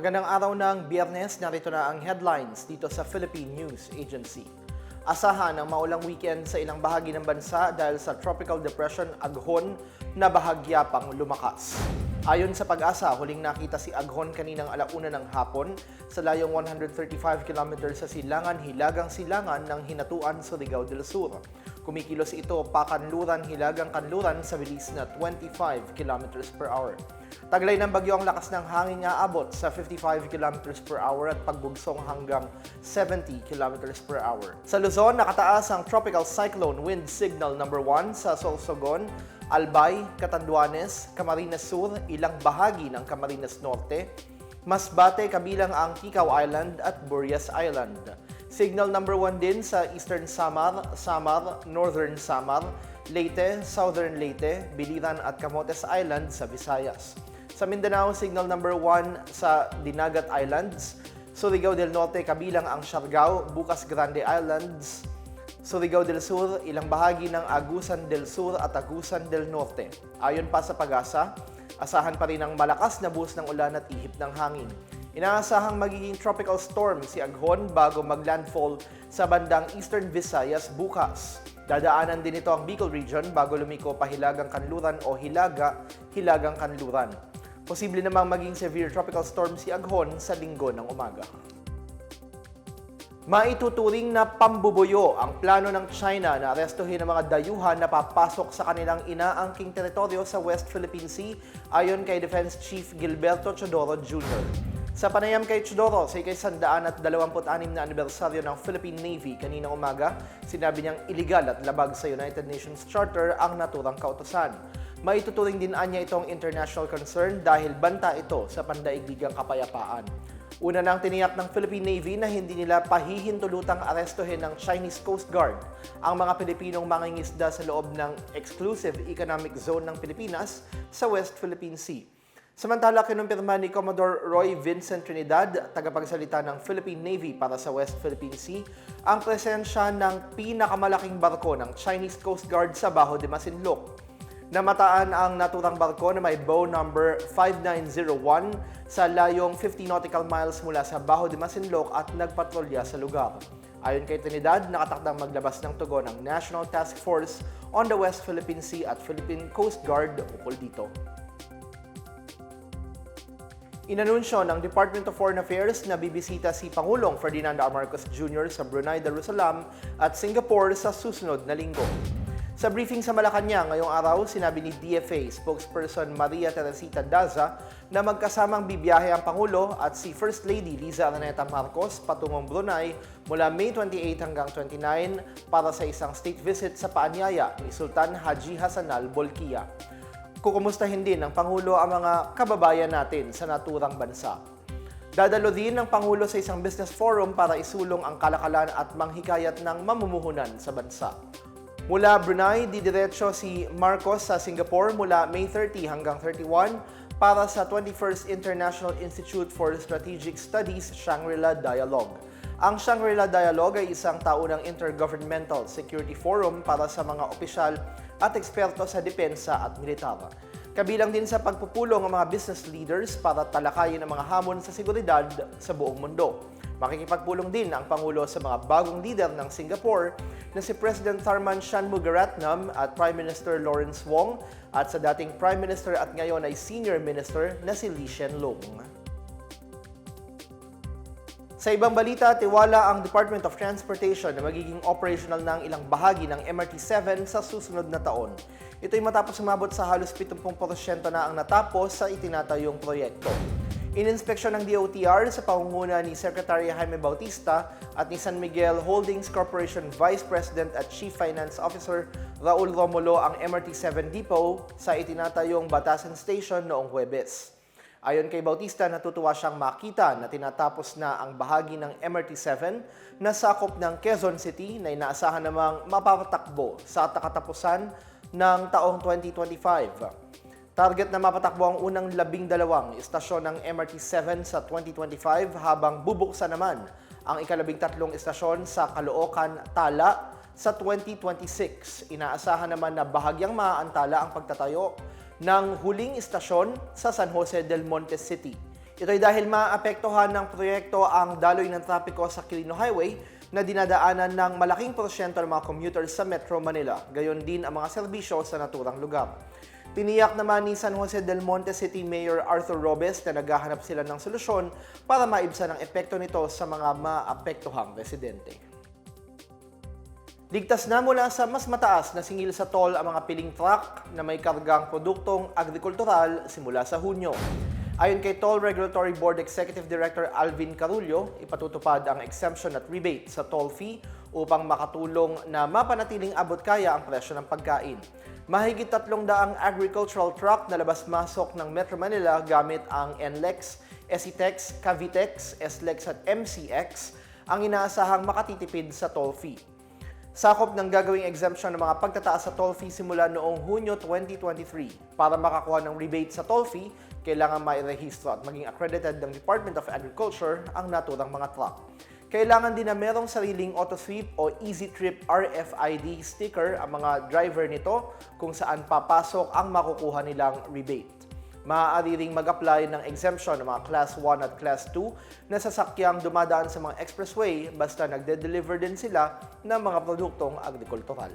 Magandang araw ng biyernes, narito na ang headlines dito sa Philippine News Agency. Asahan ang maulang weekend sa ilang bahagi ng bansa dahil sa Tropical Depression Aghon na bahagya pang lumakas. Ayon sa pag-asa, huling nakita si Aghon kaninang alauna ng hapon sa layong 135 km sa silangan Hilagang Silangan ng Hinatuan, Surigao del Sur. Kumikilos ito pakanluran Hilagang Kanluran sa bilis na 25 km per hour. Taglay ng bagyo ang lakas ng hangin nga abot sa 55 km per hour at pagbugsong hanggang 70 km per hour. Sa Luzon, nakataas ang Tropical Cyclone Wind Signal number 1 sa Sorsogon, Albay, Catanduanes, Camarines Sur, ilang bahagi ng Camarines Norte, Masbate kabilang ang Kikaw Island at Burias Island. Signal number 1 din sa Eastern Samar, Samar, Northern Samar, Leyte, Southern Leyte, Biliran at Camotes Island sa Visayas. Sa Mindanao, signal number 1 sa Dinagat Islands, Surigao del Norte kabilang ang Siargao, Bukas Grande Islands, Surigao del Sur, ilang bahagi ng Agusan del Sur at Agusan del Norte. Ayon pa sa pag-asa, asahan pa rin ang malakas na buhos ng ulan at ihip ng hangin. Inaasahang magiging tropical storm si Aghon bago maglandfall sa bandang Eastern Visayas bukas. Dadaanan din ito ang Bicol Region bago lumiko pa Hilagang Kanluran o Hilaga, Hilagang Kanluran. Posible namang maging severe tropical storm si Aghon sa linggo ng umaga. Maituturing na pambubuyo ang plano ng China na arestuhin ang mga dayuhan na papasok sa kanilang inaangking teritoryo sa West Philippine Sea ayon kay Defense Chief Gilberto Chodoro Jr. Sa panayam kay Chodoro sa ikasandaan at 26 na anibersaryo ng Philippine Navy kaninang umaga, sinabi niyang iligal at labag sa United Nations Charter ang naturang kautosan. Maituturing din anya itong international concern dahil banta ito sa pandaigdigang kapayapaan. Una nang tiniyak ng Philippine Navy na hindi nila pahihintulutang arestuhin ng Chinese Coast Guard ang mga Pilipinong mangingisda sa loob ng Exclusive Economic Zone ng Pilipinas sa West Philippine Sea. Samantala, kinumpirma ni Commodore Roy Vincent Trinidad, tagapagsalita ng Philippine Navy para sa West Philippine Sea, ang presensya ng pinakamalaking barko ng Chinese Coast Guard sa Baho de Masinloc. Namataan ang naturang barko na may bow number 5901 sa layong 50 nautical miles mula sa Baho de Masinloc at nagpatrolya sa lugar. Ayon kay Trinidad, nakatakdang maglabas ng tugon ng National Task Force on the West Philippine Sea at Philippine Coast Guard ukol dito. Inanunsyo ng Department of Foreign Affairs na bibisita si Pangulong Ferdinand R. Marcos Jr. sa Brunei Darussalam at Singapore sa susunod na linggo. Sa briefing sa Malacanang ngayong araw, sinabi ni DFA spokesperson Maria Teresita Daza na magkasamang bibiyahe ang Pangulo at si First Lady Liza Araneta Marcos patungong Brunei mula May 28 hanggang 29 para sa isang state visit sa paanyaya ni Sultan Haji Hassanal Bolkiah. Kukumustahin din ng Pangulo ang mga kababayan natin sa naturang bansa. Dadalo din ng Pangulo sa isang business forum para isulong ang kalakalan at manghikayat ng mamumuhunan sa bansa. Mula Brunei, didiretso si Marcos sa Singapore mula May 30 hanggang 31 para sa 21st International Institute for Strategic Studies Shangri-La Dialogue. Ang Shangri-La Dialogue ay isang taunang intergovernmental security forum para sa mga opisyal at eksperto sa depensa at militar. Kabilang din sa pagpupulong ang mga business leaders para talakayin ang mga hamon sa seguridad sa buong mundo. Makikipagpulong din ang Pangulo sa mga bagong leader ng Singapore na si President Tharman Shanmugaratnam at Prime Minister Lawrence Wong at sa dating Prime Minister at ngayon ay Senior Minister na si Lee Hsien Loong. Sa ibang balita, tiwala ang Department of Transportation na magiging operational ng ilang bahagi ng MRT-7 sa susunod na taon. Ito'y matapos umabot sa halos 70% na ang natapos sa itinatayong proyekto. Ininspeksyon ng DOTR sa pangunguna ni Secretary Jaime Bautista at ni San Miguel Holdings Corporation Vice President at Chief Finance Officer Raul Romulo ang MRT-7 Depot sa itinatayong Batasan Station noong Huwebes. Ayon kay Bautista, natutuwa siyang makita na tinatapos na ang bahagi ng MRT-7 na sakop ng Quezon City na inaasahan namang mapapatakbo sa katapusan ng taong 2025. Target na mapatakbo ang unang labing dalawang istasyon ng MRT-7 sa 2025 habang bubuksan naman ang ikalabing tatlong istasyon sa Caloocan, Tala sa 2026. Inaasahan naman na bahagyang maaantala ang pagtatayo ng huling istasyon sa San Jose del Monte City. Ito'y dahil maapektuhan ng proyekto ang daloy ng trapiko sa Quirino Highway na dinadaanan ng malaking porsyento ng mga commuters sa Metro Manila, gayon din ang mga serbisyo sa naturang lugar. Tiniyak naman ni San Jose del Monte City Mayor Arthur Robes na naghahanap sila ng solusyon para maibsan ang epekto nito sa mga maapektuhang residente. Ligtas na mula sa mas mataas na singil sa toll ang mga piling truck na may kargang produktong agrikultural simula sa Hunyo. Ayon kay Toll Regulatory Board Executive Director Alvin Carullo, ipatutupad ang exemption at rebate sa toll fee upang makatulong na mapanatiling abot kaya ang presyo ng pagkain. Mahigit tatlong daang agricultural truck na labas-masok ng Metro Manila gamit ang NLEX, SETEX, Cavitex, SLEX at MCX ang inaasahang makatitipid sa toll fee. Sakop ng gagawing exemption ng mga pagtataas sa toll fee simula noong Hunyo 2023. Para makakuha ng rebate sa toll fee, kailangan mairehistro at maging accredited ng Department of Agriculture ang naturang mga truck. Kailangan din na merong sariling auto-sweep o Easy Trip RFID sticker ang mga driver nito kung saan papasok ang makukuha nilang rebate. Maaari ring mag-apply ng exemption ng mga Class 1 at Class 2 na sasakyang dumadaan sa mga expressway basta nagde-deliver din sila ng mga produktong agrikultural.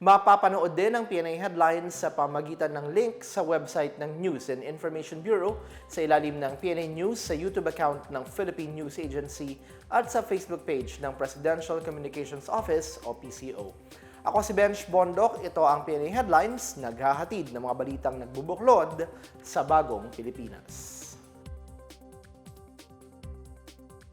Mapapanood din ang PNA Headlines sa pamagitan ng link sa website ng News and Information Bureau sa ilalim ng PNA News sa YouTube account ng Philippine News Agency at sa Facebook page ng Presidential Communications Office o PCO. Ako si Bench Bondok, ito ang PNA Headlines, naghahatid ng mga balitang nagbubuklod sa bagong Pilipinas.